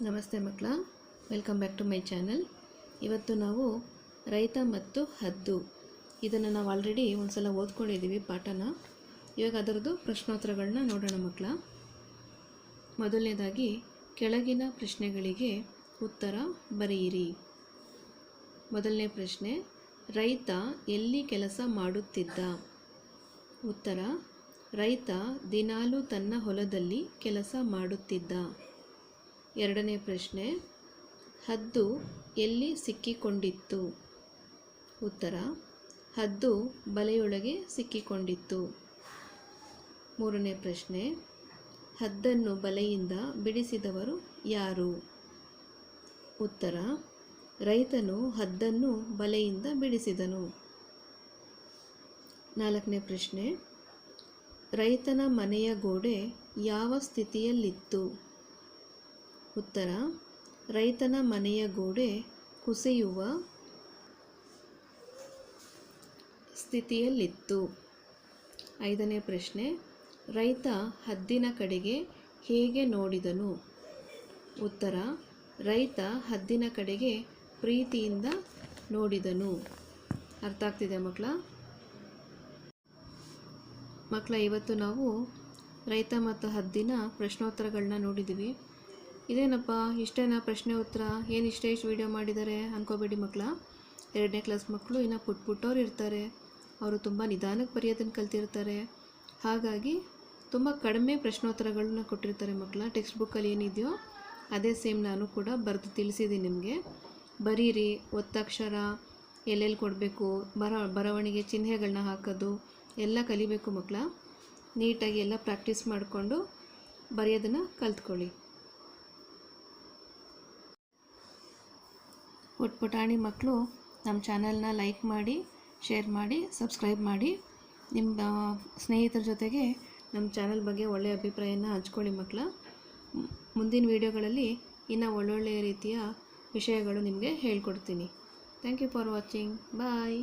ನಮಸ್ತೆ ಮಕ್ಕಳ welcome back to my channel ಇವತ್ತು ನಾವು ರೈತ ಮತ್ತು ಹದ್ದು. ಇದನ್ನು ನಾವು ಆಲ್ರೆಡಿ ಒಂದು ಸಲ ಓದ್ಕೊಂಡಿದ್ದೀವಿ ಪಾಠನ. ಇವಾಗ ಅದರದ್ದು ಪ್ರಶ್ನೋತ್ತರಗಳನ್ನ ನೋಡೋಣ ಮಕ್ಕಳ. ಮೊದಲನೇದಾಗಿ, ಕೆಳಗಿನ ಪ್ರಶ್ನೆಗಳಿಗೆ ಉತ್ತರ ಬರೆಯಿರಿ. ಮೊದಲನೇ ಪ್ರಶ್ನೆ, ರೈತ ಎಲ್ಲಿ ಕೆಲಸ ಮಾಡುತ್ತಿದ್ದ? ಉತ್ತರ, ರೈತ ದಿನಾಲೂ ತನ್ನ ಹೊಲದಲ್ಲಿ ಕೆಲಸ ಮಾಡುತ್ತಿದ್ದ. ಎರಡನೇ ಪ್ರಶ್ನೆ, ಹದ್ದು ಎಲ್ಲಿ ಸಿಕ್ಕಿಕೊಂಡಿತ್ತು? ಉತ್ತರ, ಹದ್ದು ಬಲೆಯೊಳಗೆ ಸಿಕ್ಕಿಕೊಂಡಿತ್ತು. ಮೂರನೇ ಪ್ರಶ್ನೆ, ಹದ್ದನ್ನು ಬಲೆಯಿಂದ ಬಿಡಿಸಿದವರು ಯಾರು? ಉತ್ತರ, ರೈತನು ಹದ್ದನ್ನು ಬಲೆಯಿಂದ ಬಿಡಿಸಿದನು. ನಾಲ್ಕನೇ ಪ್ರಶ್ನೆ, ರೈತನ ಮನೆಯ ಗೋಡೆ ಯಾವ ಸ್ಥಿತಿಯಲ್ಲಿತ್ತು? ಉತ್ತರ, ರೈತನ ಮನೆಯ ಗೋಡೆ ಕುಸಿಯುವ ಸ್ಥಿತಿಯಲ್ಲಿತ್ತು. ಐದನೇ ಪ್ರಶ್ನೆ, ರೈತ ಹದ್ದಿನ ಕಡೆಗೆ ಹೇಗೆ ನೋಡಿದನು? ಉತ್ತರ, ರೈತ ಹದ್ದಿನ ಕಡೆಗೆ ಪ್ರೀತಿಯಿಂದ ನೋಡಿದನು. ಅರ್ಥ ಆಗ್ತಿದೆ ಮಕ್ಕಳ? ಮಕ್ಕಳ, ಇವತ್ತು ನಾವು ರೈತ ಮತ್ತು ಹದ್ದಿನ ಪ್ರಶ್ನೋತ್ತರಗಳನ್ನ ನೋಡಿದ್ದೀವಿ ಇದೇನಪ್ಪ, ಇಷ್ಟೇನಾ ಪ್ರಶ್ನೆ ಉತ್ತರ? ಏನು ಇಷ್ಟೇ ಇಷ್ಟು ವೀಡಿಯೋ ಮಾಡಿದ್ದಾರೆ ಅನ್ಕೋಬೇಡಿ ಮಕ್ಕಳ ಎರಡನೇ ಕ್ಲಾಸ್ ಮಕ್ಕಳು ಇನ್ನೂ ಪುಟ್ ಪುಟ್ಟವ್ರು ಇರ್ತಾರೆ. ಅವರು ತುಂಬ ನಿಧಾನಕ್ಕೆ ಬರೆಯೋದನ್ನು ಕಲ್ತಿರ್ತಾರೆ. ಹಾಗಾಗಿ ತುಂಬ ಕಡಿಮೆ ಪ್ರಶ್ನೋತ್ತರಗಳನ್ನ ಕೊಟ್ಟಿರ್ತಾರೆ ಮಕ್ಕಳ ಟೆಕ್ಸ್ಟ್ ಬುಕ್ಕಲ್ಲಿ ಏನಿದೆಯೋ ಅದೇ ಸೇಮ್ ನಾನು ಕೂಡ ಬರೆದು ತಿಳಿಸಿದ್ದೀನಿ ನಿಮಗೆ. ಬರೀರಿ, ಒತ್ತಕ್ಷರ ಎಲ್ಲೆಲ್ಲಿ ಕೊಡಬೇಕು, ಬರ, ಬರವಣಿಗೆ ಚಿಹ್ನೆಗಳನ್ನ ಹಾಕೋದು, ಎಲ್ಲ ಕಲಿಬೇಕು ಮಕ್ಕಳ ನೀಟಾಗಿ ಎಲ್ಲ ಪ್ರಾಕ್ಟೀಸ್ ಮಾಡಿಕೊಂಡು ಬರೆಯೋದನ್ನು ಕಲ್ತ್ಕೊಳ್ಳಿ. ಪುಟ್ ಪುಟಾಣಿ ಮಕ್ಕಳು ನಮ್ಮ ಚಾನಲ್ನ ಲೈಕ್ ಮಾಡಿ, ಶೇರ್ ಮಾಡಿ, ಸಬ್ಸ್ಕ್ರೈಬ್ ಮಾಡಿ. ನಿಮ್ಮ ಸ್ನೇಹಿತರ ಜೊತೆಗೆ ನಮ್ಮ ಚಾನಲ್ ಬಗ್ಗೆ ಒಳ್ಳೆಯ ಅಭಿಪ್ರಾಯನ ಹಂಚ್ಕೊಳ್ಳಿ ಮಕ್ಕಳ. ಮುಂದಿನ ವೀಡಿಯೋಗಳಲ್ಲಿ ಇನ್ನೂ ಒಳ್ಳೊಳ್ಳೆಯ ರೀತಿಯ ವಿಷಯಗಳು ನಿಮಗೆ ಹೇಳ್ಕೊಡ್ತೀನಿ. Thank you for watching bye